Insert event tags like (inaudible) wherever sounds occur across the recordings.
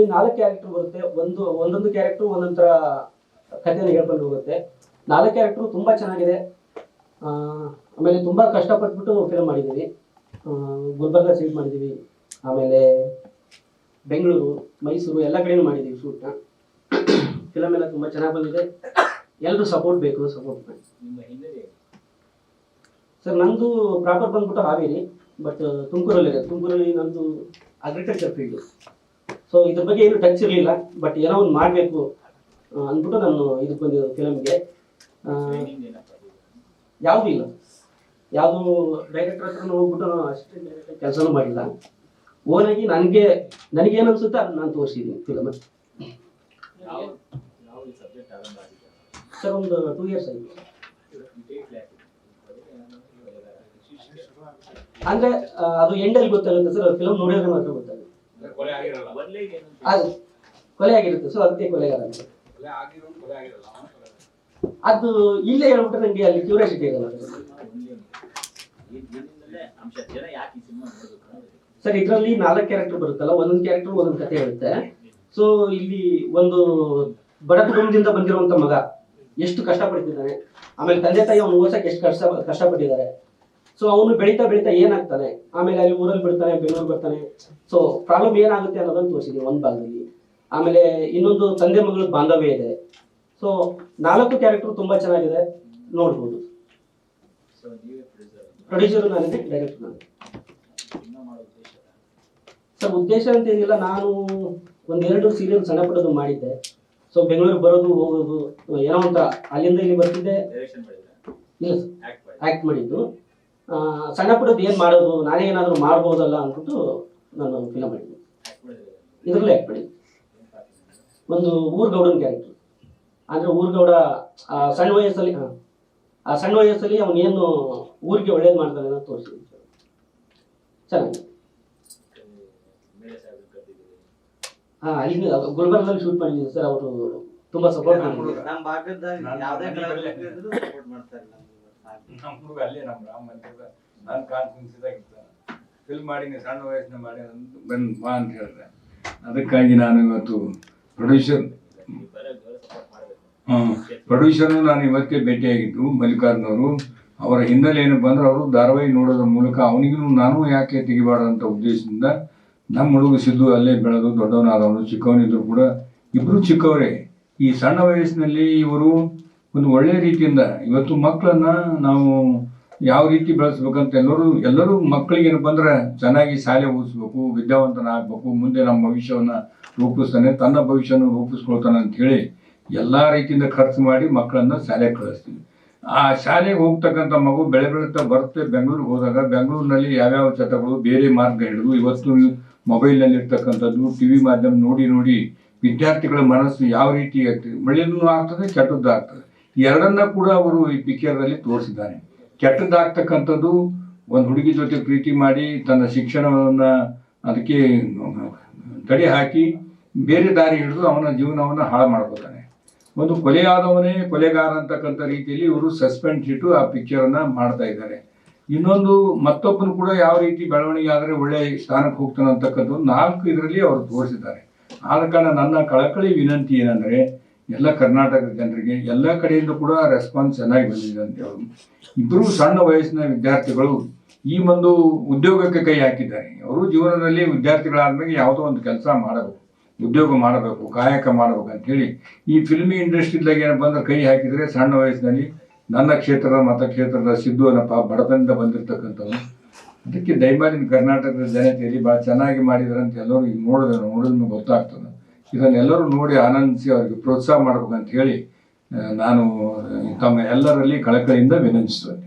ನಾಲ್ಕು ಕ್ಯಾರೆಕ್ಟರ್ ಬರುತ್ತೆ. ಒಂದು ಒಂದೊಂದು ಕ್ಯಾರೆಕ್ಟರ್ ಒಂದೊಂದು ಥರ ಕಥೆಯನ್ನು ಹೇಳ್ಕೊಂಡು ಹೋಗುತ್ತೆ. ನಾಲ್ಕು ಕ್ಯಾರೆಕ್ಟರ್ ತುಂಬ ಚೆನ್ನಾಗಿದೆ. ಆಮೇಲೆ ತುಂಬ ಕಷ್ಟಪಟ್ಬಿಟ್ಟು ಫಿಲ್ಮ್ ಮಾಡಿದ್ದೀವಿ. ಗುಲ್ಬರ್ಗ ಸೈಡ್ ಮಾಡಿದ್ದೀವಿ. ಆಮೇಲೆ ಬೆಂಗಳೂರು ಮೈಸೂರು ಎಲ್ಲ ಕಡೆನೂ ಮಾಡಿದ್ದೀವಿ ಶೂಟ್ನ ಫಿಲಮ್ ಎಲ್ಲ ತುಂಬ ಚೆನ್ನಾಗಿ ಬಂದಿದೆ. ಎಲ್ಲರೂ ಸಪೋರ್ಟ್ ಬೇಕು ಸಪೋರ್ಟ್ ಮಾಡಿ ಸರ್ ನಂದು ಪ್ರಾಪರ್ ಬಂದ್ಬಿಟ್ಟು ಹಾವೇರಿ ಬಟ್ ತುಮಕೂರಲ್ಲಿದೆ ತುಮಕೂರಲ್ಲಿ ನಂದು ಅಗ್ರಿಕಲ್ಚರ್ ಫೀಲ್ಡು ಸೊ ಇದ್ರ ಬಗ್ಗೆ ಏನು ಟಚ್ ಇರಲಿಲ್ಲ ಬಟ್ ಏನೋ ಒಂದು ಮಾಡಬೇಕು ಅಂದ್ಬಿಟ್ಟು ನಾನು ಇದಕ್ಕೆ ಬಂದಿದ್ದು ಫಿಲಮ್ಗೆ. ಯಾವುದೂ ಇಲ್ಲ. ಯಾವುದು ಡೈರೆಕ್ಟರ್ ಹತ್ರ ಹೋಗ್ಬಿಟ್ಟು ನಾನು ಅಷ್ಟೇ ಕೆಲಸನೂ ಮಾಡಿಲ್ಲ. ಓನಾಗಿ ನನಗೆ ನನಗೇನು ಅನ್ಸುತ್ತೆ ಅದನ್ನ ನಾನು ತೋರಿಸಿದ್ದೀನಿ ಫಿಲಮ್ ಸರ್, ಒಂದು ಟೂ ಇಯರ್ಸ್ ಆಯಿತು. ಅಂದರೆ ಅದು ಎಂಡಲ್ಲಿ ಗೊತ್ತಾಗುತ್ತೆ ಸರ್ ಫಿಲಮ್ ನೋಡಿದ್ರೆ ಮಾತ್ರ ಗೊತ್ತಾಗುತ್ತೆ. ಅದು ಕೊಲೆ ಆಗಿರುತ್ತೆ. ಸೊ ಅದಕ್ಕೆ ಕೊಲೆಗಾರ ಅಂತ ಕೊಲೆ ಅದು ಇಲ್ಲೇ ಹೇಳ್ಬಿಟ್ರೆ ನಂಗೆ ಅಲ್ಲಿ ಕ್ಯೂರಿಯಾಸಿಟಿ ಇರಲ್ಲ. ಸರ್ ಇದರಲ್ಲಿ ನಾಲ್ಕು ಕ್ಯಾರೆಕ್ಟರ್ ಬರುತ್ತಲ್ಲ ಒಂದೊಂದು ಕ್ಯಾರೆಕ್ಟರ್ ಒಂದೊಂದು ಕತೆ ಇರುತ್ತೆ. ಸೊ ಇಲ್ಲಿ ಒಂದು ಬಡ ಕುಟುಂಬದಿಂದ ಬಂದಿರುವಂತ ಮಗ ಎಷ್ಟು ಕಷ್ಟಪಡ್ತಿದ್ದಾನೆ. ಆಮೇಲೆ ತಂದೆ ತಾಯಿ ಅವ್ನು ಓದ್ಸಕ್ಕೆ ಎಷ್ಟು ಕಷ್ಟ ಕಷ್ಟಪಟ್ಟಿದ್ದಾರೆ. ಸೊ ಅವನು ಬೆಳೀತಾ ಬೆಳೀತಾ ಏನಾಗ್ತಾನೆ? ಆಮೇಲೆ ಅಲ್ಲಿ ಊರಲ್ಲಿ ಬಿಡ್ತಾನೆ ಬೆಂಗಳೂರು ಬರ್ತಾನೆ. ಸೊ ಪ್ರಾಬ್ಲಮ್ ಏನಾಗುತ್ತೆ ಅನ್ನೋದನ್ನು ತೋರಿಸಿದ್ವಿ ಒಂದು ಭಾಗದಲ್ಲಿ ಆಮೇಲೆ ಇನ್ನೊಂದು ತಂದೆ ಮಗಳ ಬಾಂಧವ್ಯ ಇದೆ. ಸೊ ನಾಲ್ಕು ಕ್ಯಾರೆಕ್ಟರ್ ತುಂಬಾ ಚೆನ್ನಾಗಿದೆ. ನೋಡ್ಬೋದು. ಪ್ರೊಡ್ಯೂಸರ್ ನಾನಿದೆ ಡೈರೆಕ್ಟರ್ ನಾನು ಸರ್ ಉದ್ದೇಶ ಅಂತ ಏನಿಲ್ಲ. ನಾನು ಒಂದೆರಡು ಸೀರಿಯಲ್ ಸಣ್ಣ ಪಡೋದು ಮಾಡಿದ್ದೆ. ಸೊ ಬೆಂಗಳೂರು ಬರೋದು ಹೋಗೋದು ಏನೋ ಅಂತ ಅಲ್ಲಿಂದ ಇಲ್ಲಿ ಬರ್ತಿದ್ದೆ. ಇಲ್ಲ ಸರ್ ಆಕ್ಟ್ ಮಾಡಿದ್ದು. ಸಣ್ಣ ಪುಟ್ಟದ್ದು ಏನು ಮಾಡೋದು ನಾನೇ ಏನಾದರೂ ಮಾಡ್ಬೋದಲ್ಲ ಅಂದ್ಬಿಟ್ಟು ನಾನು ಫಿಲಮ್ ಮಾಡಿದ್ದೆ ಇದ್ರಲ್ಲೇ ಹಾಕ್ಬಿಡಿ. ಆ್ಯಕ್ಟ್ ಮಾಡಿದ್ದೆ ಒಂದು ಊರ್ಗೌಡನ ಕ್ಯಾರೆಕ್ಟರ್ ಅಂದರೆ ಊರ್ಗೌಡ ಆ ಸಣ್ಣ ವಯಸ್ಸಲ್ಲಿ ಆ, ಆ ಸಣ್ಣ ವಯಸ್ಸಲ್ಲಿ ಅವನೇನು ಊರಿಗೆ ಒಳ್ಳೇದು ಮಾಡ್ತಾನೆ ಅಂತ ತೋರಿಸಿದ್ವಿ ಚೆನ್ನಾಗಿ ಹಾ ಅಲ್ಲಿ ಗುಲ್ಬರ್ಗದಲ್ಲಿ ಶೂಟ್ ಮಾಡಿದ್ದೀವಿ ಸರ್ ಅವರು ತುಂಬ ಸಪೋರ್ಟ್ ಮಾಡಿದ್ರು ನಮ್ಮ ಭಾಗದ ನಾನು ಯಾವ್ದೇ ಸಪೋರ್ಟ್ ಮಾಡ್ತಾರೆ. ನಮ್ಮ ಹುಡುಗ ಅಲ್ಲೇ ನಮ್ಮ ರಾಮ ಮಂದಿರದ ಫಿಲ್ಮ್ ಮಾಡಿ ನೀನು ಸಣ್ಣ ವಯಸ್ಸಿನ ಮಾಡಿ ಅಂತ ಬಂದು ಬಾ ಅಂತ ಹೇಳಿದೆ. ಅದಕ್ಕಾಗಿ ನಾನು ಇವತ್ತು ಪ್ರೊಡ್ಯೂಸರ್ ಮಾಡಬೇಕು ಪ್ರೊಡ್ಯೂಸರ್ನು ನಾನು ಇವತ್ತೇ ಭೇಟಿಯಾಗಿದ್ದು, ಮಲ್ಲಿಕಾರ್ಜುನವರು. ಅವರ ಹಿನ್ನೆಲೆ ಏನಪ್ಪ ಅಂದ್ರೆ ಅವರು ಧಾರಾವಾಹಿ ನೋಡೋದ್ರ ಮೂಲಕ ಅವನಿಗೂ ನಾನು ಯಾಕೆ ತೆಗಿಬಾರ್ದಂತ ಉದ್ದೇಶದಿಂದ ನಮ್ಮ ಹುಡುಗ ಸಿದ್ದು ಅಲ್ಲೇ ಬೆಳೆದು ದೊಡ್ಡವನಾದವನು, ಚಿಕ್ಕವನಿದ್ರು ಕೂಡ ಇಬ್ರು ಚಿಕ್ಕವರೇ. ಈ ಸಣ್ಣ ವಯಸ್ಸಿನಲ್ಲಿ ಇವರು ಒಂದು ಒಳ್ಳೆ ರೀತಿಯಿಂದ ಇವತ್ತು ಮಕ್ಕಳನ್ನ ನಾವು ಯಾವ ರೀತಿ ಬೆಳೆಸ್ಬೇಕಂತ ಎಲ್ಲರೂ ಎಲ್ಲರೂ ಮಕ್ಕಳಿಗೆ ಏನಪ್ಪ ಅಂದ್ರೆ ಚೆನ್ನಾಗಿ ಶಾಲೆ ಓದಿಸ್ಬೇಕು ವಿದ್ಯಾವಂತನ ಆಗ್ಬೇಕು ಮುಂದೆ ನಮ್ಮ ಭವಿಷ್ಯವನ್ನ ರೂಪಿಸ್ತಾನೆ, ತನ್ನ ಭವಿಷ್ಯನ ರೂಪಿಸ್ಕೊಳ್ತಾನೆ ಅಂತ ಹೇಳಿ ಎಲ್ಲಾ ರೀತಿಯಿಂದ ಖರ್ಚು ಮಾಡಿ ಮಕ್ಕಳನ್ನ ಶಾಲೆಗೆ ಕಳಿಸ್ತೀವಿ. ಆ ಶಾಲೆಗೆ ಹೋಗ್ತಕ್ಕಂಥ ಮಗು ಬೆಳೆ ಬೆಳೀತಾ ಬರುತ್ತೆ. ಬೆಂಗಳೂರಿಗೆ ಹೋದಾಗ ಬೆಂಗಳೂರಿನಲ್ಲಿ ಯಾವ್ಯಾವ ಚಟಗಳು ಬೇರೆ ಮಾರ್ಗ ಹಿಡಿದು ಇವತ್ತು ಮೊಬೈಲ್ನಲ್ಲಿ ಇರ್ತಕ್ಕಂಥದ್ದು ಟಿ ವಿ ಮಾಧ್ಯಮ ನೋಡಿ ನೋಡಿ ವಿದ್ಯಾರ್ಥಿಗಳ ಮನಸ್ಸು ಯಾವ ರೀತಿ ಆಗ್ತದೆ ಒಳ್ಳೆಯದೂ ಆಗ್ತದೆ ಕೆಟ್ಟದ್ದು ಆಗ್ತದೆ ಎರಡನ್ನ ಕೂಡ ಅವರು ಈ ಪಿಕ್ಚರ್ನಲ್ಲಿ ತೋರಿಸಿದ್ದಾರೆ. ಕೆಟ್ಟದ್ದಾಗ್ತಕ್ಕಂಥದ್ದು ಒಂದು ಹುಡುಗಿ ಜೊತೆ ಪ್ರೀತಿ ಮಾಡಿ ತನ್ನ ಶಿಕ್ಷಣವನ್ನ ಅದಕ್ಕೆ ತಡೆ ಹಾಕಿ ಬೇರೆ ದಾರಿ ಹಿಡಿದು ಅವನ ಜೀವನವನ್ನು ಹಾಳು ಮಾಡ್ಕೋತಾನೆ ಒಂದು ಕೊಲೆಯಾದವನೇ ಕೊಲೆಗಾರ ಅಂತಕ್ಕಂಥ ರೀತಿಯಲ್ಲಿ ಇವರು ಸಸ್ಪೆಂಡ್ ಇಟ್ಟು ಆ ಪಿಕ್ಚರನ್ನು ಮಾಡ್ತಾ ಇದ್ದಾರೆ. ಇನ್ನೊಂದು ಮತ್ತೊಬ್ಬನು ಕೂಡ ಯಾವ ರೀತಿ ಬೆಳವಣಿಗೆ ಆದರೆ ಒಳ್ಳೆ ಸ್ಥಾನಕ್ಕೆ ಹೋಗ್ತಾನೆ ಅಂತಕ್ಕಂಥದ್ದು ನಾಲ್ಕು ಇದರಲ್ಲಿ ಅವರು ತೋರಿಸಿದ್ದಾರೆ. ಆದ ಕಾರಣ ನನ್ನ ಕಳಕಳಿ ವಿನಂತಿ ಏನಂದ್ರೆ ಎಲ್ಲ ಕರ್ನಾಟಕದ ಜನರಿಗೆ ಎಲ್ಲ ಕಡೆಯಿಂದ ಕೂಡ ರೆಸ್ಪಾನ್ಸ್ ಚೆನ್ನಾಗಿ ಬಂದಿದೆ ಅಂತ ಹೇಳಿ ಇಬ್ಬರು ಸಣ್ಣ ವಯಸ್ಸಿನ ವಿದ್ಯಾರ್ಥಿಗಳು ಈ ಒಂದು ಉದ್ಯೋಗಕ್ಕೆ ಕೈ ಹಾಕಿದ್ದಾರೆ. ಅವರು ಜೀವನದಲ್ಲಿ ವಿದ್ಯಾರ್ಥಿಗಳಾದ್ಮೇಲೆ ಯಾವುದೋ ಒಂದು ಕೆಲಸ ಮಾಡಬೇಕು, ಉದ್ಯೋಗ ಮಾಡಬೇಕು, ಕಾಯಕ ಮಾಡಬೇಕು ಅಂತ ಹೇಳಿ ಈ ಫಿಲ್ಮಿ ಇಂಡಸ್ಟ್ರಿದಾಗ ಏನಪ್ಪ ಅಂದ್ರೆ ಕೈ ಹಾಕಿದರೆ ಸಣ್ಣ ವಯಸ್ಸಿನಲ್ಲಿ ನನ್ನ ಕ್ಷೇತ್ರದ ಮತಕ್ಷೇತ್ರದ ಸಿದ್ದು ಅನ್ನಪ್ಪ ಬಡತನದಿಂದ ಬಂದಿರತಕ್ಕಂಥವ್ರು. ಅದಕ್ಕೆ ದಯಮಾಡಿನ ಕರ್ನಾಟಕದ ಜನತೆಯಲ್ಲಿ ಭಾಳ ಚೆನ್ನಾಗಿ ಮಾಡಿದಾರಂತ ಎಲ್ಲರೂ ಈಗ ನೋಡಿದ್ರೆ ನೋಡಿದ್ಮೇಲೆ ಗೊತ್ತಾಗ್ತದೆ. ಇದನ್ನೆಲ್ಲರೂ ನೋಡಿ ಆನಂದಿಸಿ ಅವರಿಗೆ ಪ್ರೋತ್ಸಾಹ ಮಾಡ್ಬೇಕಂತ ಹೇಳಿ ನಾನು ತಮ್ಮ ಎಲ್ಲರಲ್ಲಿ ಕಳಕಳಿಯಿಂದ ವಿನಂತಿಸುತ್ತೇನೆ.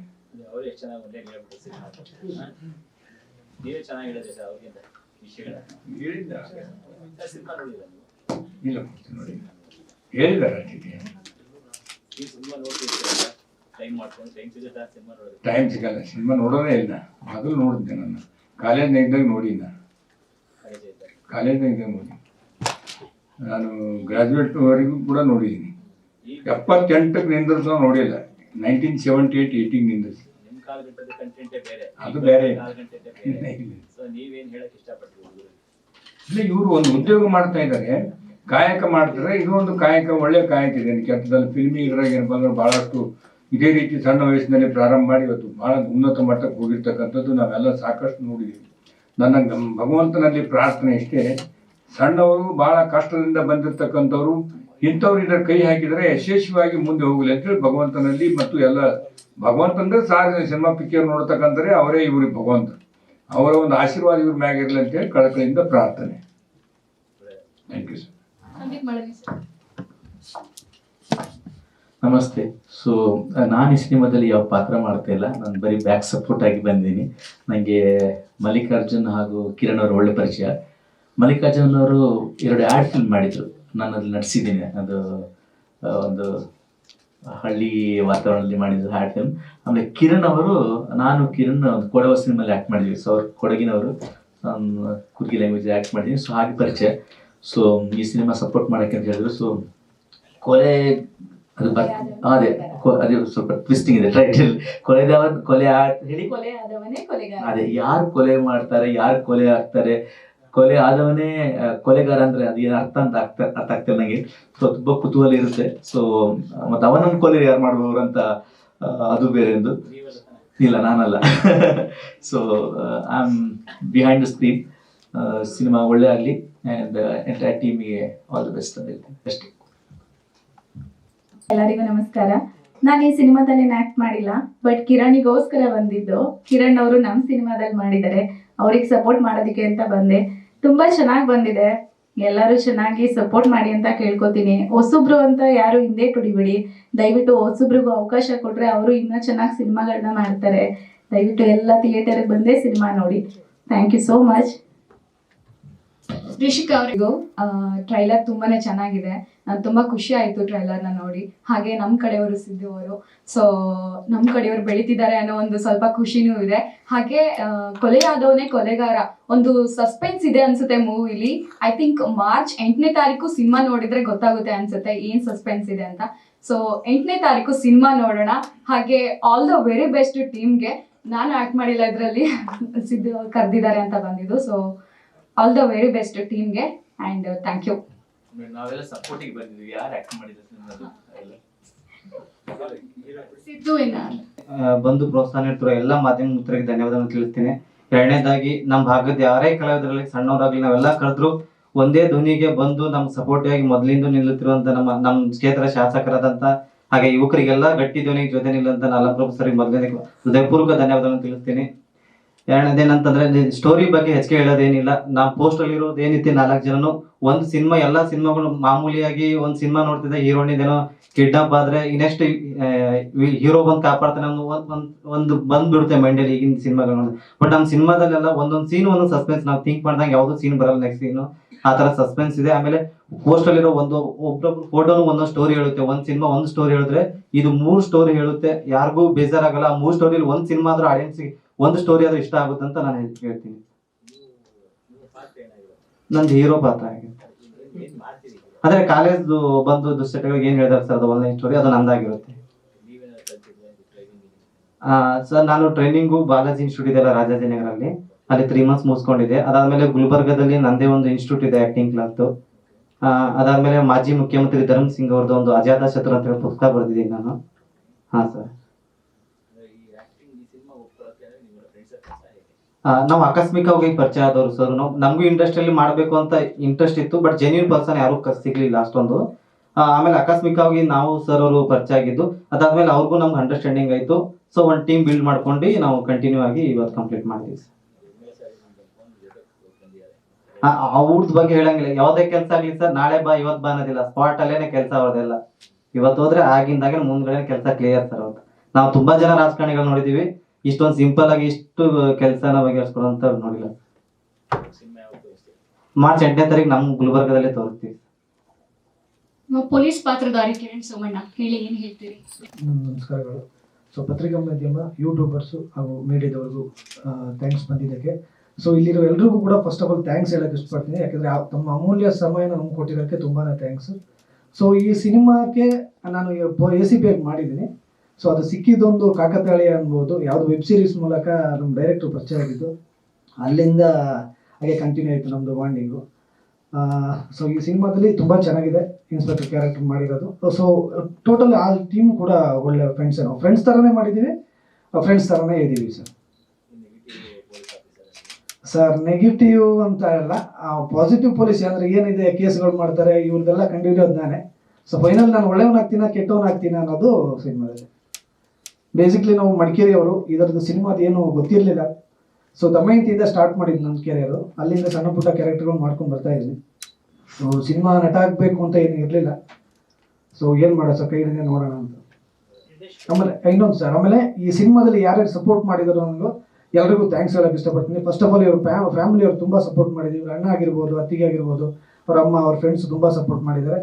ಟೈಮ್ ಸಿಗಲ್ಲ ಸಿನಿಮಾ ನೋಡೋದೇ ಇಲ್ಲ. ಮೊದಲು ನೋಡಿದ್ದೆ ನಾನು. ಕಾಲೇಜ್ನಾಗ ಇದ್ದಾಗ ನೋಡಿ ನಾನು. ಕಾಲೇಜ್ ಕಾಲೇಜ್ನಾಗ ಇದ್ದಾಗ ನೋಡಿ ನಾನು ಗ್ರಾಜುಯೇಟ್ವರೆಗೂ ಕೂಡ ನೋಡಿದ್ದೀನಿ. ಎಪ್ಪತ್ತೆಂಟಕ್ಕೆ ನಿಂದಿರ್ದು ನೋಡಿಲ್ಲ. ನೈನ್ಟೀನ್ ಸೆವೆಂಟಿ ಏಟ್ ಏಯ್ಟಿಗೆ ನಿಂದಿರ್ಸಿ ಅದು ಬೇರೆ. (laughs) ಇಲ್ಲ. ಇವರು ಒಂದು ಉದ್ಯೋಗ ಮಾಡ್ತಾ ಇದ್ದಾರೆ. ಕಾಯಕ ಮಾಡ್ತಾರೆ. ಇದು ಒಂದು ಕಾಯಕ ಒಳ್ಳೆ ಕಾಯಕ ಇದೆ. ಕೆಲಸದಲ್ಲಿ ಫಿಲ್ಮಿ ಇದ್ರಾಗ ಏನಪ್ಪ ಅಂದ್ರೆ ಬಹಳಷ್ಟು ಇದೇ ರೀತಿ ಸಣ್ಣ ವಯಸ್ಸಿನಲ್ಲಿ ಪ್ರಾರಂಭ ಮಾಡಿ ಇವತ್ತು ಬಹಳ ಉನ್ನತ ಮಟ್ಟಕ್ಕೆ ಹೋಗಿರ್ತಕ್ಕಂಥದ್ದು ನಾವೆಲ್ಲ ಸಾಕಷ್ಟು ನೋಡಿದ್ದೀವಿ. ನನ್ನ ಭಗವಂತನಲ್ಲಿ ಪ್ರಾರ್ಥನೆ ಇಷ್ಟೇ. ಸಣ್ಣವರು ಬಹಳ ಕಷ್ಟದಿಂದ ಬಂದಿರತಕ್ಕಂಥವ್ರು ಇಂಥವ್ರು ಇದರ ಕೈ ಹಾಕಿದರೆ ಯಶಸ್ವಿಯಾಗಿ ಮುಂದೆ ಹೋಗಲಿ ಅಂತೇಳಿ ಭಗವಂತನಲ್ಲಿ ಮತ್ತು ಎಲ್ಲ ಭಗವಂತಂದ್ರೆ ಸಾರ್ವಜನಿಕ ಸಿನಿಮಾ ಪಿಕ್ಚರ್ ನೋಡ್ತಕ್ಕಂಥವ್ರೆ ಅವರೇ ಇವ್ರಿಗೆ ಭಗವಂತ. ಅವರ ಒಂದು ಆಶೀರ್ವಾದ ಇವ್ರ ಮ್ಯಾಗ ಇರಲಿ ಅಂತೇಳಿ ಕಳಕಳಿಯಿಂದ ಪ್ರಾರ್ಥನೆ. Thank you sir Sandeep Malali sir ನಮಸ್ತೆ. ಸೊ ನಾನು ಈ ಸಿನಿಮಾದಲ್ಲಿ ಯಾವ ಪಾತ್ರ ಮಾಡ್ತಾ ಇಲ್ಲ. ನಾನು ಬರೀ ಬ್ಯಾಕ್ ಸಪೋರ್ಟ್ ಆಗಿ ಬಂದಿದ್ದೀನಿ. ನನಗೆ ಮಲ್ಲಿಕಾರ್ಜುನ್ ಹಾಗೂ ಕಿರಣ್ ಅವರು ಒಳ್ಳೆ ಪರಿಚಯ. ಮಲ್ಲಿಕಾರ್ಜುನ್ ಅವರು ಎರಡು ಆ್ಯಡ್ ಫಿಲ್ಮ್ ಮಾಡಿದ್ರು. ನಾನು ಅಲ್ಲಿ ನಟಿಸಿದ್ದೀನಿ ಅದು ಒಂದು ಹಳ್ಳಿ ವಾತಾವರಣದಲ್ಲಿ ಮಾಡಿದ್ರು ಆಡ್ ಫಿಲ್ಮ್. ಆಮೇಲೆ ಕಿರಣ್ ಅವರು ನಾನು ಕಿರಣ್ ಕೊಡವ ಸಿನಿಮಲ್ಲಿ ಆ್ಯಕ್ಟ್ ಮಾಡಿದ್ವಿ. ಸೊ ಅವ್ರು ಕೊಡಗಿನವರು ಕುರ್ಗಿ ಲ್ಯಾಂಗ್ವೇಜ್ ಆ್ಯಕ್ಟ್ ಮಾಡಿದ್ದೀನಿ ಸೊ ಹಾಗೆ ಪರಿಚಯ. ಸೊ ಈ ಸಿನಿಮಾ ಸಪೋರ್ಟ್ ಮಾಡಕ್ಕೆ ಅಂತ ಹೇಳಿದ್ರು. ಸೊ ಕೊಲೆ ಅದು ಬರ್- ಅದೇ ಅದೇ ಸ್ವಲ್ಪ ಟ್ವಿಸ್ಟಿಂಗ್ ಇದೆ ಟೈಟಲ್ ಕೊಲೆದವ ಕೊಲೆ ಹೇಳಿ. ಅದೇ ಯಾರು ಕೊಲೆ ಮಾಡ್ತಾರೆ ಯಾರು ಕೊಲೆ ಆಗ್ತಾರೆ ಕೊಲೆ ಆದವನೇ ಕೊಲೆಗಾರ ಅಂದ್ರೆ ಅದು ಅರ್ಥ ಅಂತ ಆಗ್ತಾ, ಅರ್ಥ ಆಗ್ತದೆ ನನಗೆ ಸೊ ತುಂಬಾ ಕುತೂಹಲ ಇರುತ್ತೆ. ಸೊ ಮತ್ತೆ ಅವನನ್ನ ಕೊಲೆ ಯಾರು ಮಾಡ್ಬೋರು ಅಂತ ಅದು ಬೇರೆ ಒಂದು ಇಲ್ಲ, ನಾನಲ್ಲ. So I am behind the screen cinema ಒಳ್ಳೆ ಆಗಲಿ ಆ್ಯಂಡ್ ಎಂಟೈರ್ ಟೀಮಿಗೆ ಆಲ್ ದಿ ಬೆಸ್ಟ್ ಅಂತ ಹೇಳ್ತೀನಿ. ಅಷ್ಟೇ. ಎಲ್ಲರಿಗೂ ನಮಸ್ಕಾರ. ನಾನು ಈ ಸಿನಿಮಾದಲ್ಲಿ ಆಕ್ಟ್ ಮಾಡಿಲ್ಲ ಬಟ್ ಕಿರಣಿಗೋಸ್ಕರ ಬಂದಿದ್ದು. ಕಿರಣ್ ಅವರು ನಮ್ಮ ಸಿನಿಮಾದಲ್ಲಿ ಮಾಡಿದ್ದಾರೆ. ಅವ್ರಿಗೆ ಸಪೋರ್ಟ್ ಮಾಡೋದಕ್ಕೆ ಅಂತ ಬಂದೆ. ತುಂಬಾ ಚೆನ್ನಾಗಿ ಬಂದಿದೆ. ಎಲ್ಲರೂ ಚೆನ್ನಾಗಿ ಸಪೋರ್ಟ್ ಮಾಡಿ ಅಂತ ಕೇಳ್ಕೊತೀನಿ. ಹೊಸಬ್ರು ಅಂತ ಯಾರು ಹಿಂದೆ ತುಡಿಬಿಡಿ ದಯವಿಟ್ಟು ಹೊಸಬ್ರಿಗೂ ಅವಕಾಶ ಕೊಟ್ರೆ ಅವರು ಇನ್ನೂ ಚೆನ್ನಾಗಿ ಸಿನಿಮಾಗಳನ್ನ ಮಾಡ್ತಾರೆ. ದಯವಿಟ್ಟು ಎಲ್ಲ ಥಿಯೇಟರ್ಗೆ ಬಂದೇ ಸಿನಿಮಾ ನೋಡಿ. Thank you so much Rishika ಅವರಿಗೂ ಟ್ರೈಲರ್ ತುಂಬಾನೇ ಚೆನ್ನಾಗಿದೆ. ನಾನು ತುಂಬಾ ಖುಷಿ ಆಯ್ತು ಟ್ರೈಲರ್ನ ನೋಡಿ. ಹಾಗೆ ನಮ್ಮ ಕಡೆಯವರು ಸಿದ್ದು ಅವರು ಸೊ ನಮ್ಮ ಕಡೆಯವರು ಬೆಳೀತಿದ್ದಾರೆ ಅನ್ನೋ ಒಂದು ಸ್ವಲ್ಪ ಖುಷಿನೂ ಇದೆ. ಹಾಗೆ ಕೊಲೆಯಾದವನೇ ಕೊಲೆಗಾರ. ಒಂದು ಸಸ್ಪೆನ್ಸ್ ಇದೆ ಅನ್ಸುತ್ತೆ ಮೂವಿಲಿ. ಐ ಥಿಂಕ್ ಮಾರ್ಚ್ ಎಂಟನೇ ತಾರೀಕು ಸಿನಿಮಾ ನೋಡಿದ್ರೆ ಗೊತ್ತಾಗುತ್ತೆ ಅನ್ಸುತ್ತೆ ಏನ್ ಸಸ್ಪೆನ್ಸ್ ಇದೆ ಅಂತ. ಸೊ ಎಂಟನೇ ತಾರೀಕು ಸಿನಿಮಾ ನೋಡೋಣ. ಹಾಗೆ ಆಲ್ ದ ವೆರಿ ಬೆಸ್ಟ್ ಟೀಮ್ಗೆ ನಾನು ಆಕ್ಟ್ ಮಾಡಿಲ್ಲ ಇದರಲ್ಲಿ. ಸಿದ್ದು ಕರೆದಿದ್ದಾರೆ ಅಂತ ಬಂದಿದ್ದು. So all the very best ಟೀಮ್ಗೆ ಆ್ಯಂಡ್ ಥ್ಯಾಂಕ್ ಯು ನಾವೆಲ್ಲ ಸಪೋರ್ಟಿಗೆ ಬಂದಿದ್ವಿ ಯಾರು ಆಕ್ಟ್ ಮಾಡಿದ್ರು ಸಿದ್ದು ಬಂದು ಪ್ರೋತ್ಸಾಹ ನೀಡ್ತಿರೋ ಎಲ್ಲ ಮಾಧ್ಯಮ ಮಿತ್ರರಿಗೆ ಧನ್ಯವಾದವನ್ನು ತಿಳಿಸ್ತೀನಿ. ಎರಡನೇದಾಗಿ ನಮ್ಮ ಭಾಗದ ಯಾರೇ ಕಲಾವಿದರಲ್ಲಿ ಸಣ್ಣವರಾಗಲಿ ನಾವೆಲ್ಲ ಕರೆದ್ರು ಒಂದೇ ಧ್ವನಿಗೆ ಬಂದು ನಮ್ಮ ಸಪೋರ್ಟಿವ್ ಆಗಿ ಮೊದಲಿಂದ ನಿಲ್ಲುತ್ತಿರುವಂತ ನಮ್ಮ ನಮ್ಮ ಕ್ಷೇತ್ರ ಶಾಸಕರಾದಂತ ಹಾಗೆ ಯುವಕರಿಗೆಲ್ಲ ಗಟ್ಟಿ ಧ್ವನಿಗೆ ಜೊತೆ ನಿಲ್ಲಂತ ನಾಲ್ಕು ಸರಿ ಮೊದಲನೇ ಹೃದಯಪೂರ್ವಕ ಧನ್ಯವಾದವನ್ನು ತಿಳಿಸ್ತೀನಿ. ಎರಡನೇದೇನಂತಂದ್ರೆ ಸ್ಟೋರಿ ಬಗ್ಗೆ ಹೆಚ್ಚಿಗೆ ಹೇಳೋದೇನಿಲ್ಲ. ನಾವು ಪೋಸ್ಟ್ ಅಲ್ಲಿ ಇರೋದು ಏನಿತ್ತು, ನಾಲ್ಕು ಜನನು. ಒಂದು ಸಿನಿಮಾ, ಎಲ್ಲಾ ಸಿನಿಮಾಗಳು ಮಾಮೂಲಿಯಾಗಿ ಒಂದ್ ಸಿನಿಮಾ ನೋಡ್ತಿದ್ದೆ. ಕಿಡ್ ಕಿಡ್ನಾಪ್ ಆದ್ರೆ ನೆಕ್ಸ್ಟ್ ಹೀರೋ ಬಂದ್ ಕಾಪಾಡ್ತಾನೆ ಒಂದ್ ಒಂದ್ ಬಂದ್ಬಿಡುತ್ತೆ ಮೈಂಡಲ್ಲಿ ಈಗಿನ ಸಿನಿಮಾಗಳು ಬಟ್ ನಮ್ಮ ಸಿನಿಮಾದಲ್ಲೆಲ್ಲ ಒಂದೊಂದು ಸೀನ್ ಒಂದು ಸಸ್ಪೆನ್ಸ್ ನಾವು ಥಿಂಕ್ ಮಾಡ್ದಂಗೆ ಯಾವ್ದು ಸೀನ್ ಬರಲ್ಲ ನೆಕ್ಸ್ಟ್ ಸೀನು ಆ ತರ ಸಸ್ಪೆನ್ಸ್ ಇದೆ. ಆಮೇಲೆ ಪೋಸ್ಟ್ ಅಲ್ಲಿರೋ ಒಂದು ಒಬ್ಬೊಬ್ರು ಫೋಟೋನು ಒಂದೊಂದು ಸ್ಟೋರಿ ಹೇಳುತ್ತೆ. ಒಂದ್ ಸಿನಿಮಾ, ಒಂದು ಸ್ಟೋರಿ ಹೇಳಿದ್ರೆ ಇದು ಮೂರ್ ಸ್ಟೋರಿ ಹೇಳುತ್ತೆ. ಯಾರಿಗೂ ಬೇಜಾರಾಗಲ್ಲ. ಮೂರು ಮೂರ್ ಸ್ಟೋರಿಲಿ ಒಂದ್ ಸಿನಿಮಾ ಆದ್ರೂ ಆಡಿಯನ್ಸ್ ಒಂದು ಸ್ಟೋರಿ ಆದ್ರೂ ಇಷ್ಟ ಆಗುತ್ತೆ ಅಂತ ನಾನು ಹೇಳ್ತೀನಿ. ನಂದು ಹೀರೋ ಪಾತ್ರ ಮಾಡ್ತೀರಿ ಅಂದ್ರೆ ಕಾಲೇಜ್ ಬಂದು ದುಶ್ಚಟಗಳಿಗೆ ಏನ್ ಹೇಳ್ತಾರೆ ಸರ್ ಅದು ಒಂದೇ ಸ್ಟೋರಿ ಅದು ನಂದಾಗಿರುತ್ತೆ. ಸರ್ ನಾನು ಟ್ರೈನಿಂಗು ಬಾಲಾಜಿ ಇನ್ಸ್ಟಿಟ್ಯೂಟ್ ಇದೆಯಲ್ಲ ರಾಜಾಜಿನಗರಲ್ಲಿ ಅಲ್ಲಿ ತ್ರೀ ಮಂತ್ಸ್ ಮುಗಿಸ್ಕೊಂಡಿದ್ದೆ. ಅದಾದ್ಮೇಲೆ ಗುಲ್ಬರ್ಗದಲ್ಲಿ ನಂದೇ ಒಂದು ಇನ್ಸ್ಟಿಟ್ಯೂಟ್ ಇದೆ ಆಕ್ಟಿಂಗ್ ಕ್ಲಾಸ್ ಅದಾದ್ಮೇಲೆ ಮಾಜಿ ಮುಖ್ಯಮಂತ್ರಿ ಧರ್ಮ್ ಸಿಂಗ್ ಅವ್ರದ್ದು ಒಂದು ಅಜಾತ ಶತ್ರು ಅಂತ ಹೇಳಿ ಪುಸ್ತಕ ಬರೆದಿದ್ದೀನಿ ನಾನು. ಹಾ ಸರ್ ಈ ಆಕ್ಟಿಂಗ್ ಈ ಸಿನಿಮಾ ಒಪ್ಕೊಳ್ಳೋಕೆ ನಿಮ್ಮ ಫ್ರೆಂಡ್ಸ್ ಕೆಲಸ ಹೇಗೆ ನಾವು ಆಕಸ್ಮಿಕವಾಗಿ ಪರಿಚಯ ಆದವರು ಸರ್ ನಾವು ನಮಗೂ ಇಂಡಸ್ಟ್ರಿಯಲ್ಲಿ ಮಾಡಬೇಕು ಅಂತ ಇಂಟ್ರೆಸ್ಟ್ ಇತ್ತು ಬಟ್ ಜೆನ್ಯೂನ್ ಪರ್ಸನ್ ಯಾರು ಸಿಗ್ಲಿಲ್ಲ ಅಷ್ಟೊಂದು. ಆಮೇಲೆ ಆಕಸ್ಮಿಕವಾಗಿ ನಾವು ಸರ್ ಅವರು ಪರಿಚಯ ಆಗಿದ್ದು, ಅದಾದ್ಮೇಲೆ ಅವ್ರಿಗೂ ನಮ್ಗೆ ಅಂಡರ್ಸ್ಟ್ಯಾಂಡಿಂಗ್ ಆಯ್ತು. ಸೊ ಒಂದು ಟೀಮ್ ಬಿಲ್ಡ್ ಮಾಡ್ಕೊಂಡು ನಾವು ಕಂಟಿನ್ಯೂ ಆಗಿ ಇವತ್ತು ಕಂಪ್ಲೀಟ್ ಮಾಡಿದ್ವಿ ಸರ್ ಅವ್ರದ್ ಬಗ್ಗೆ ಹೇಳಂಗಿಲ್ಲ. ಯಾವುದೇ ಕೆಲಸ ಆಗ್ಲಿ ಸರ್ ನಾಳೆ ಬಾ ಇವತ್ತು ಬಾ ಅನ್ನೋದಿಲ್ಲ. ಸ್ಪಾಟ್ ಅಲ್ಲೇನೆ ಕೆಲಸ ಅವ್ರದೆಲ್ಲ ಇವತ್ತು ಹೋದ್ರೆ ಆಗಿಂದಾಗೆ ಮುಂದ್ಗಡೆ ಕೆಲಸ ಕ್ಲಿಯರ್ ಸರ್ ಅವ್ರು ನಾವು ತುಂಬಾ ಜನ ರಾಜಕಾರಣಿಗಳು ನೋಡಿದೀವಿ ಇಷ್ಟೊಂದು ಸಿಂಪಲ್ ಆಗಿ ಇಷ್ಟು ಕೆಲಸನ ಬಗೆಹರಿಸ್ಕೊಡೋಂತ ನೋಡಿಲ್ಲ. ಮಾರ್ಚ್ ಎಂಟನೇ ತಾರೀಕು ನಮ್ಮ ಗುಲ್ಬರ್ಗದಲ್ಲೇ ತೋರಿಸ್ತೀವಿ. ಪೊಲೀಸ್ ಪಾತ್ರಧಾರಿ ಕಿರಣ್ ಸೋಮಣ್ಣ ಹೇಳಿ ಏನ್ ಹೇಳ್ತೀರಿ? ನಮಸ್ಕಾರಗಳು. ಸೊ ಪತ್ರಿಕಾ ಮಾಧ್ಯಮ ಯೂಟ್ಯೂಬರ್ಸು ಹಾಗೂ ಮೀಡಿಯಾದವ್ರಿಗೂ ಥ್ಯಾಂಕ್ಸ್ ಬಂದಿದ್ದಕ್ಕೆ. ಸೊ ಇಲ್ಲಿರೋ ಎಲ್ರಿಗೂ ಕೂಡ ಫಸ್ಟ್ ಆಫ್ ಆಲ್ ಥ್ಯಾಂಕ್ಸ್ ಹೇಳಕ್ಕೆ ಇಷ್ಟಪಡ್ತೀನಿ. ಯಾಕಂದರೆ ತಮ್ಮ ಅಮೂಲ್ಯ ಸಮಯನ ನಮ್ಗೆ ಕೊಟ್ಟಿರೋಕ್ಕೆ ತುಂಬಾ ಥ್ಯಾಂಕ್ಸ್ ಸೊ ಈ ಸಿನಿಮಾಕ್ಕೆ ನಾನು ಎ ಸಿ ಪಿ ಮಾಡಿದ್ದೀನಿ. ಸೊ ಅದು ಸಿಕ್ಕಿದ್ದೊಂದು ಕಾಕತಾಳಿ ಅನ್ಬೋದು. ಯಾವುದು ವೆಬ್ ಸೀರೀಸ್ ಮೂಲಕ ನಮ್ಮ ಡೈರೆಕ್ಟ್ರು ಪರಿಚಯ ಆಗಿದ್ದು, ಅಲ್ಲಿಂದ ಹಾಗೆ ಕಂಟಿನ್ಯೂ ಆಯಿತು ನಮ್ಮದು ಬಾಂಡಿಂಗು ಸೊ ಈ ಸಿನಿಮಾದಲ್ಲಿ ತುಂಬ ಚೆನ್ನಾಗಿದೆ ಇನ್ಸ್ಪೆಕ್ಟರ್ ಕ್ಯಾರೆಕ್ಟರ್ ಮಾಡಿರೋದು. ಸೊ ಟೋಟಲ್ ಆ ಟೀಮ್ ಕೂಡ ಒಳ್ಳೆ ಫ್ರೆಂಡ್ಸ್ ನಾವು ಫ್ರೆಂಡ್ಸ್ ಥರನೇ ಮಾಡಿದ್ದೀವಿ. ಫ್ರೆಂಡ್ಸ್ ಥರನೇ ಇದ್ದೀವಿ ಸರ್ ಸರ್ ನೆಗೆಟಿವ್ ಅಂತ ಅಲ್ಲ. ಪಾಸಿಟಿವ್ ಪೊಲೀಸ್ ಅಂದ್ರೆ ಏನಿದೆ, ಕೇಸ್ಗಳು ಮಾಡ್ತಾರೆ ಇವ್ರದೆಲ್ಲ ಕಂಡುಹಿಡಿಯೋದು ನಾನೇ. ಸೊ ಫೈನಲ್ ನಾನು ಒಳ್ಳೆಯವನಾಗ್ತೀನ ಕೆಟ್ಟವನಾಗ್ತೀನ ಅನ್ನೋದು ಸಿನಿಮಾದಲ್ಲಿ. ಬೇಸಿಕ್ಲಿ ನಾವು ಮಡಿಕೇರಿ ಅವರು, ಇದರದ್ದು ಸಿನಿಮಾದ ಏನು ಗೊತ್ತಿರಲಿಲ್ಲ. ಸೊ ದಮಯಂತಿಯಿಂದ ಸ್ಟಾರ್ಟ್ ಮಾಡಿದ್ವಿ ನನ್ನ ಕೆರಿಯರು ಅಲ್ಲಿಂದ ಸಣ್ಣ ಪುಟ್ಟ ಕ್ಯಾರೆಕ್ಟರ್ಗಳು ಮಾಡ್ಕೊಂಡು ಬರ್ತಾ ಇದ್ದೀನಿ ಸೊ ಸಿನಿಮಾ ನಟ ಆಗಬೇಕು ಅಂತ ಏನು ಇರಲಿಲ್ಲ. ಸೊ ಏನು ಮಾಡೋ ಸರ್ ಕೈಯಿಂದ ನೋಡೋಣ ಅಂತ. ಆಮೇಲೆ, ಇನ್ನೊಂದು ಸರ್, ಆಮೇಲೆ ಈ ಸಿನಿಮಾದಲ್ಲಿ ಯಾರ್ಯಾರು ಸಪೋರ್ಟ್ ಮಾಡಿದ್ರು ನನಗೂ ಎಲ್ರಿಗೂ ಥ್ಯಾಂಕ್ಸ್ ಹೇಳೋಕೆ ಇಷ್ಟಪಡ್ತೀನಿ. ಫಸ್ಟ್ ಆಫ್ ಆಲ್ ಇವ್ರ ಫ್ಯಾಮಿಲಿ ಅವ್ರು ತುಂಬ ಸಪೋರ್ಟ್ ಮಾಡಿದ್ವಿ ಇವ್ರ ಅಣ್ಣ ಆಗಿರ್ಬೋದು, ಅತ್ತಿಗೆ ಆಗಿರ್ಬೋದು ಅವ್ರ ಅಮ್ಮ ಅವ್ರ ಫ್ರೆಂಡ್ಸ್ ತುಂಬ ಸಪೋರ್ಟ್ ಮಾಡಿದ್ದಾರೆ.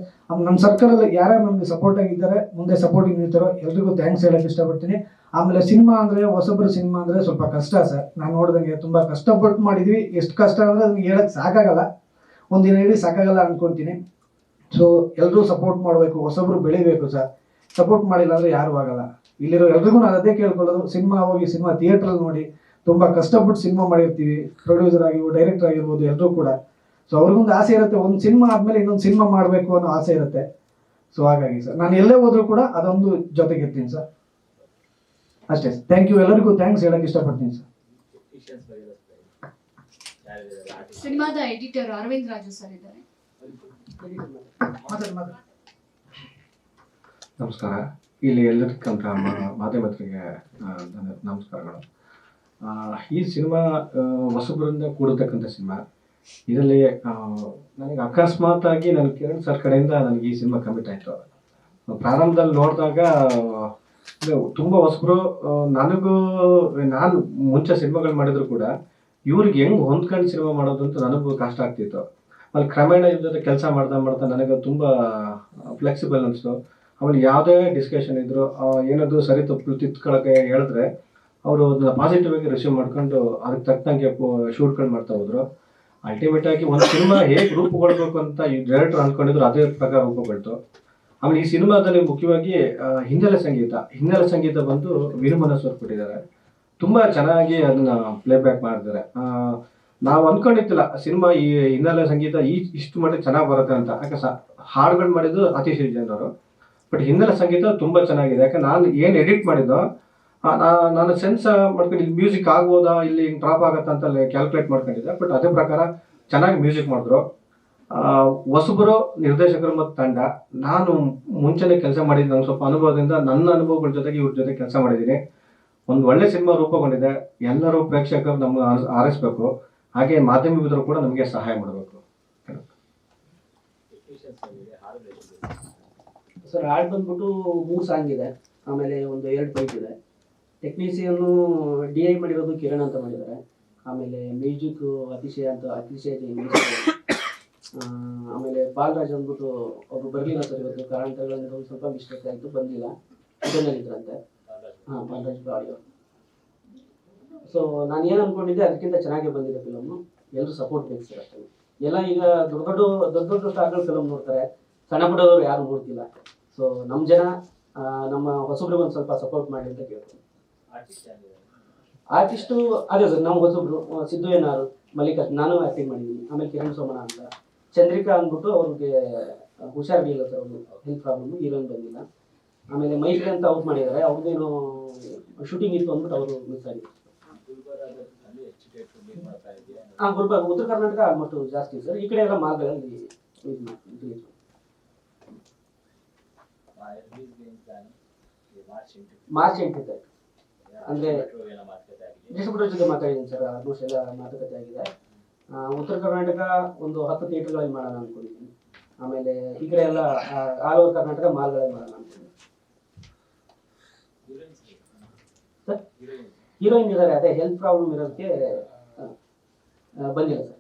ನಮ್ಮ ಸರ್ಕಲಲ್ಲಿ ಯಾರ್ಯಾರು ನಮಗೆ ಸಪೋರ್ಟ್ ಆಗಿದ್ದಾರೆ, ಮುಂದೆ ಸಪೋರ್ಟಿಂಗ್ ನಿಲ್ತಾರೋ, ಎಲ್ರಿಗೂ ಥ್ಯಾಂಕ್ಸ್ ಹೇಳಕ್ ಇಷ್ಟಪಡ್ತೀನಿ. ಆಮೇಲೆ ಸಿನಿಮಾ ಅಂದರೆ, ಹೊಸಬ್ರು ಸಿನಿಮಾ ಅಂದರೆ ಸ್ವಲ್ಪ ಕಷ್ಟ ಸರ್. ನಾನು ನೋಡಿದಂಗೆ ತುಂಬ ಕಷ್ಟಪಟ್ಟು ಮಾಡಿದ್ವಿ. ಎಷ್ಟು ಕಷ್ಟ ಅಂದರೆ ಅದನ್ನ ಹೇಳಕ್ಕೆ ಸಾಕಾಗಲ್ಲ. ಒಂದಿನ ಹೇಳಿ ಸಾಕಾಗಲ್ಲ ಅನ್ಕೊಂತೀನಿ. ಸೊ ಎಲ್ಲರೂ ಸಪೋರ್ಟ್ ಮಾಡಬೇಕು, ಹೊಸಬ್ರು ಬೆಳಿಬೇಕು ಸರ್. ಸಪೋರ್ಟ್ ಮಾಡಿಲ್ಲ ಅಂದರೆ ಯಾರು ಆಗಲ್ಲ. ಇಲ್ಲಿರೋ ಎಲ್ರಿಗೂ ನಾನು ಅದೇ ಕೇಳ್ಕೊಳ್ಳೋದು. ಸಿನಿಮಾ ಹೋಗಿ ಸಿನಿಮಾ ಥಿಯೇಟ್ರಲ್ಲಿ ನೋಡಿ, ತುಂಬ ಕಷ್ಟಪಟ್ಟು ಸಿನಿಮಾ ಮಾಡಿರ್ತೀವಿ. ಪ್ರೊಡ್ಯೂಸರ್ ಆಗಿರ್ಬೋದು ಡೈರೆಕ್ಟರ್ ಆಗಿರ್ಬೋದು ಎಲ್ಲರೂ ಕೂಡ. ಸೊ ಅವ್ರಿಗೊಂದು ಆಸೆ ಇರುತ್ತೆ ಒಂದು ಸಿನಿಮಾ ಆದಮೇಲೆ ಇನ್ನೊಂದು ಸಿನಿಮಾ ಮಾಡಬೇಕು ಅನ್ನೋ ಆಸೆ ಇರುತ್ತೆ. ಸೊ ಹಾಗಾಗಿ ಸರ್ ನಾನು ಎಲ್ಲೇ ಹೋದ್ರೂ ಕೂಡ ಅದೊಂದು ಜೊತೆಗಿರ್ತೀನಿ ಸರ್ ಅಷ್ಟೇ ಥ್ಯಾಂಕ್ ಯು ಎಲ್ಲರಿಗೂ ಥ್ಯಾಂಕ್ಸ್ ಹೇಳಕ್ಕೆ ಇಷ್ಟಪಡ್ತೀನಿ ಸರ್ ಸಿನಿಮಾದ ಎಡಿಟರ್ ಅರವಿಂದ್ ರಾಜು ಸರ್ ಇದ್ದಾರೆ. ನಮಸ್ಕಾರ. ಇಲ್ಲಿ ಎಲ್ಲದಕ್ಕಂತ ಮಾಧ್ಯಮರಿಗೆ ಆ, ನಮಸ್ಕಾರಗಳು. ಈ ಸಿನಿಮಾ ಹೊಸಬರಿಂದ ಕೂಡತಕ್ಕಂಥ ಸಿನಿಮಾ ಇದರಲ್ಲಿ ನನಗೆ ಅಕಸ್ಮಾತ್ ಆಗಿ ನನ್ನ ಕಿರಣ್ ಸರ್ ಕಡೆಯಿಂದ ನನಗೆ ಈ ಸಿನಿಮಾ ಕಮಿಟ್ ಆಯಿತು. ಪ್ರಾರಂಭದಲ್ಲಿ ನೋಡಿದಾಗ ತುಂಬ ಹೊಸಬರು ನನಗೂ, ನಾನು ಮುಂಚೆ ಸಿನಿಮಾಗಳು ಮಾಡಿದ್ರು ಕೂಡ ಇವ್ರಿಗೆ ಹೆಂಗ್ ಹೊಂದ್ಕೊಂಡು ಸಿನಿಮಾ ಮಾಡೋದು ಅಂತ ನನಗೂ ಕಷ್ಟ ಆಗ್ತಿತ್ತು. ಅಲ್ಲಿ ಕ್ರಮೇಣ ಇದ್ರ ಕೆಲಸ ಮಾಡ್ತಾ ಮಾಡ್ತಾ ನನಗೆ ತುಂಬ ಫ್ಲೆಕ್ಸಿಬಲ್ ಅನಿಸ್ತು. ಆಮೇಲೆ ಯಾವುದೇ ಡಿಸ್ಕಷನ್ ಇದ್ರು ಏನಾದ್ರು ಸರಿ ತಪ್ಪು ತಿತ್ಕೊಳ್ಳೋಕೆ ಹೇಳಿದ್ರೆ, ಅವರು ಅದನ್ನ ಪಾಸಿಟಿವ್ ಆಗಿ ರಿಸೀವ್ ಮಾಡ್ಕೊಂಡು ಅದಕ್ಕೆ ತಕ್ಕಂಗೆ ಶೂಟ್ಗಳು ಮಾಡ್ತಾ ಹೋದ್ರು. ಅಲ್ಟಿಮೇಟ್ ಆಗಿ ಒಂದು ಸಿನಿಮಾ ಹೇಗೆ ರೂಪುಗೊಳ್ಬೇಕು ಅಂತ ಈ ಡೈರೆಕ್ಟರ್ ಅನ್ಕೊಂಡಿದ್ರು, ಅದೇ ಪ್ರಕಾರ ರೂಪುಗೊಳ್ತು. ಆಮೇಲೆ ಈ ಸಿನಿಮಾದಲ್ಲಿ ಮುಖ್ಯವಾಗಿ ಹಿನ್ನೆಲೆ ಸಂಗೀತ. ಹಿನ್ನೆಲೆ ಸಂಗೀತ ಬಂದು ವೀರಮನಸ್ಸು ಕೊಟ್ಟಿದ್ದಾರೆ. ತುಂಬಾ ಚೆನ್ನಾಗಿ ಅದನ್ನ ಪ್ಲೇ ಬ್ಯಾಕ್ ಮಾಡಿದ್ದಾರೆ ನಾವು ಅನ್ಕೊಂಡಿದ್ದಿಲ್ಲ ಸಿನಿಮಾ ಈ ಹಿನ್ನೆಲೆ ಸಂಗೀತ ಈ ಇಷ್ಟು ಮಟ್ಟಿಗೆ ಚೆನ್ನಾಗಿ ಬರುತ್ತೆ ಅಂತ. ಯಾಕೆ ಹಾಡುಗಳು ಮಾಡಿದ್ದು ಅತೀಶ್ ಜನರು ಬಟ್ ಹಿನ್ನೆಲೆ ಸಂಗೀತ ತುಂಬಾ ಚೆನ್ನಾಗಿದೆ. ಯಾಕೆ ನಾನು ಏನು ಎಡಿಟ್ ಮಾಡಿದ್ದೋ ನಾನು ಸೆನ್ಸ್ ಮಾಡ್ಕೊಂಡು ಇಲ್ಲಿ ಮ್ಯೂಸಿಕ್ ಆಗ್ಬೋದಾ, ಇಲ್ಲಿ ಡ್ರಾಪ್ ಆಗತ್ತಾ ಅಂತ ಕ್ಯಾಲ್ಕುಲೇಟ್ ಮಾಡ್ಕೊಂಡಿದ್ದೆ. ಬಟ್ ಅದೇ ಪ್ರಕಾರ ಚೆನ್ನಾಗಿ ಮ್ಯೂಸಿಕ್ ಮಾಡಿದ್ರು. ಹೊಸಬರು, ನಿರ್ದೇಶಕರು ಮತ್ತು ತಂಡ, ನಾನು ಮುಂಚೆನೆ ಕೆಲಸ ಮಾಡಿದ್ದು ನಂಗೆ ಸ್ವಲ್ಪ ಅನುಭವದಿಂದ ನನ್ನ ಅನುಭವಗಳ ಜೊತೆಗೆ ಇವ್ರ ಜೊತೆ ಕೆಲಸ ಮಾಡಿದ್ದೀನಿ. ಒಂದು ಒಳ್ಳೆ ಸಿನಿಮಾ ರೂಪುಗೊಂಡಿದೆ. ಎಲ್ಲರೂ ಪ್ರೇಕ್ಷಕರು ನಮ್ಮ ಆರಿಸ್ಬೇಕು. ಹಾಗೆ ಮಾಧ್ಯಮಿಕರು ಕೂಡ ನಮಗೆ ಸಹಾಯ ಮಾಡಬೇಕು. ಸರ್ ಹಾಡು ಬಂದ್ಬಿಟ್ಟು ಮೂರು ಸಾಂಗ್ ಇದೆ. ಆಮೇಲೆ ಒಂದು ಎರಡು ಪೈಟ್ ಇದೆ. ಟೆಕ್ನಿಷಿಯನ್ನು ಡಿ ಐ ಮಾಡಿರೋದು ಕಿರಣ್ ಅಂತ ಮಾಡಿದ್ದಾರೆ. ಆಮೇಲೆ ಮ್ಯೂಸಿಕ್ ಅತಿಶಯ ಅಂತ ಅತಿಶಯ ಆಮೇಲೆ ಬಾಲರಾಜ್ ಅಂದ್ಬಿಟ್ಟು ಅವರು ಬರಲಿಲ್ಲ ಸರ್ ಇವತ್ತು. ಕಾರಣಾಂತರಗಳಿಂದ ಒಂದು ಸ್ವಲ್ಪ ಮಿಸ್ಟೇಕ್ ಆಯಿತು, ಬಂದಿಲ್ಲ. ಇದನ್ನಲ್ಲಿದ್ರಂತೆ ಹಾಂ, ಬಾಲರಾಜ್ ಆಡಿಯೋ ಸೊ ನಾನು ಏನು ಅನ್ಕೊಂಡಿದ್ದೆ, ಅದಕ್ಕಿಂತ ಚೆನ್ನಾಗೇ ಬಂದಿದೆ ಫಿಲಮ್ ಎಲ್ಲರೂ ಸಪೋರ್ಟ್ ಬೇಕು ಸರ್ ಅಷ್ಟೇ. ಎಲ್ಲ ಈಗ ದೊಡ್ಡ ದೊಡ್ಡ ದೊಡ್ಡ ದೊಡ್ಡ ಸ್ಟಾರ್ಗಳು ಫಿಲಮ್ ನೋಡ್ತಾರೆ. ಸಣ್ಣ ಪುಟ್ಟದವರು ಯಾರು ನೋಡ್ತಿಲ್ಲ. ಸೊ ನಮ್ಮ ಜನ ನಮ್ಮ ಹೊಸಬ್ರಿಗೆ ಒಂದು ಸ್ವಲ್ಪ ಸಪೋರ್ಟ್ ಮಾಡಿ ಅಂತ ಕೇಳ್ತೀನಿ. ಆರ್ಟಿಸ್ಟ್, ಅದೇ ಸರ್ ನಮ್ಮ ಗೊತ್ತೊಬ್ರು ಸಿದ್ದು ಏನಾರು ಮಲ್ಲಿಕಾರ್ಜುನ್, ನಾನು ಆ್ಯಕ್ಟಿಂಗ್ ಮಾಡಿದ್ದೀನಿ. ಆಮೇಲೆ ಕಿರಣ್ ಸೋಮನ ಅಂತ. ಚಂದ್ರಿಕಾ ಅಂದ್ಬಿಟ್ಟು ಅವ್ರಿಗೆ ಹುಷಾರಿಲ್ಲ ಸರ್ ಅವರು ಹೆಲ್ತ್ ಪ್ರಾಬ್ಲಮ್ ಹೀರೋಯಿನ್ ಬಂದಿಲ್ಲ. ಆಮೇಲೆ ಮೈಕ್ ಅಂತ ಔಟ್ ಮಾಡಿದ್ದಾರೆ. ಅವ್ರದ್ದೇನೋ ಶೂಟಿಂಗ್ ಇತ್ತು ಅಂದ್ಬಿಟ್ಟು ಅವರು ಮಿಸ್ ಆಗಿತ್ತು ಹಾಂ ಗುಲ್ಬರ್ಗ, ಉತ್ತರ ಕರ್ನಾಟಕ ಆಲ್ಮೋಸ್ಟ್ ಜಾಸ್ತಿ ಸರ್. ಈ ಕಡೆ ಎಲ್ಲ ಮಾರ್ಗದಲ್ಲಿ ಇದು ಮಾಡ್ತೀವಿ ಮಾರ್ಚ್ ಎಂಟು ಮಾರ್ಚ್ ಅಂದ್ರೆ- ಡಿಸ್ಟ್ರಿಬ್ಯೂಟರ್ ಜೊತೆ ಮಾತಾಡಿದ್ದೀನಿ ಸರ್. ಆಲ್ಮೋಸ್ಟ್ ಎಲ್ಲ ಮಾತುಕತೆ ಆಗಿದೆ. ಉತ್ತರ ಕರ್ನಾಟಕ ಒಂದು ಹತ್ತು ಥಿಯೇಟರ್ಗಳಲ್ಲಿ ಮಾಡೋಣ ಅನ್ಕೊಂಡಿದ್ದೀನಿ. ಆಮೇಲೆ ಈ ಕಡೆ ಎಲ್ಲ ಆಲ್ ಓವರ್ ಕರ್ನಾಟಕ ಮಾಲ್ಗಳಲ್ಲಿ ಮಾಡೋಣ ಅನ್ಕೊಂಡಿದ್ದೀನಿ. ಸರ್, ಹೀರೋಯಿನ್ ಇದ್ದಾರೆ. ಅದೇ ಹೆಲ್ತ್ ಪ್ರಾಬ್ಲಮ್ ಇರೋದಕ್ಕೆ ಬಂದಿಲ್ಲ ಸರ್.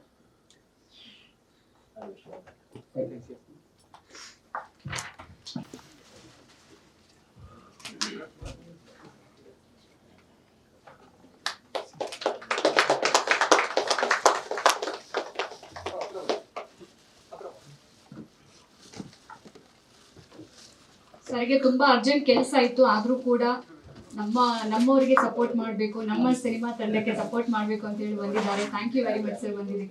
ಸರ್ಗೆ ತುಂಬಾ ಅರ್ಜೆಂಟ್ ಕೆಲಸ ಇತ್ತು ಆದ್ರೂ ಕೂಡ ನಮ್ಮ, ನಮ್ಮವರಿಗೆ ಸಪೋರ್ಟ್ ಮಾಡಬೇಕು, ನಮ್ಮ ಸಿನಿಮಾ ತಂಡಕ್ಕೆ ಸಪೋರ್ಟ್ ಮಾಡಬೇಕು ಅಂತ ಹೇಳಿ ಬಂದಿದ್ದಾರೆ. Thank you very much sir ಬಂದಿದ್ದಕ್ಕೆ.